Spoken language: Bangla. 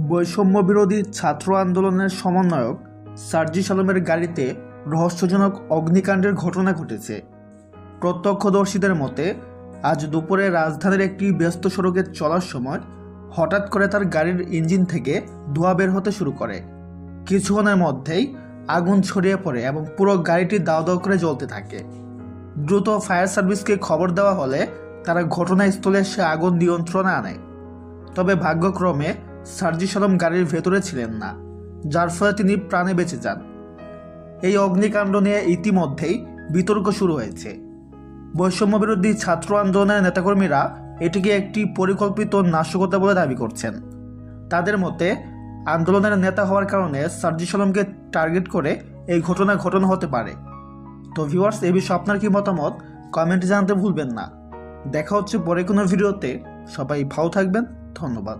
বৈষম্য বিরোধী ছাত্র আন্দোলনের সমন্বয়ক সার্জি সালমের গাড়িতে রহস্যজনক অগ্নিকাণ্ডের ঘটনা ঘটেছে। প্রত্যক্ষদর্শীদের মতে, আজ দুপুরে রাজধানীর একটি ব্যস্ত সড়কে চলার সময় হঠাৎ করে তার গাড়ির ইঞ্জিন থেকে ধোঁয়া বের হতে শুরু করে। কিছুক্ষণের মধ্যেই আগুন ছড়িয়ে পড়ে এবং পুরো গাড়িটি দাও দাও করে জ্বলতে থাকে। দ্রুত ফায়ার সার্ভিসকে খবর দেওয়া হলে তারা ঘটনাস্থলে এসে আগুন নিয়ন্ত্রণে আনে। তবে ভাগ্যক্রমে সার্জি সালম গাড়ির ভেতরে ছিলেন না, যার ফলে তিনি প্রাণে বেঁচে যান। এই অগ্নিকাণ্ড নিয়ে ইতিমধ্যেই বিতর্ক শুরু হয়েছে। বৈষম্য বিরোধী ছাত্র আন্দোলনের নেতাকর্মীরা এটিকে একটি পরিকল্পিত নাশকতা বলে দাবি করছেন। তাদের মতে, আন্দোলনের নেতা হওয়ার কারণে সার্জি সালমকে টার্গেট করে এই ঘটনা ঘটনা হতে পারে। তো ভিউয়ার্স, এ বিষয়ে আপনার কি মতামত? কমেন্টে জানাতে ভুলবেন না। দেখা হচ্ছে পরে কোনো ভিডিওতে। সবাই ভালো থাকবেন। ধন্যবাদ।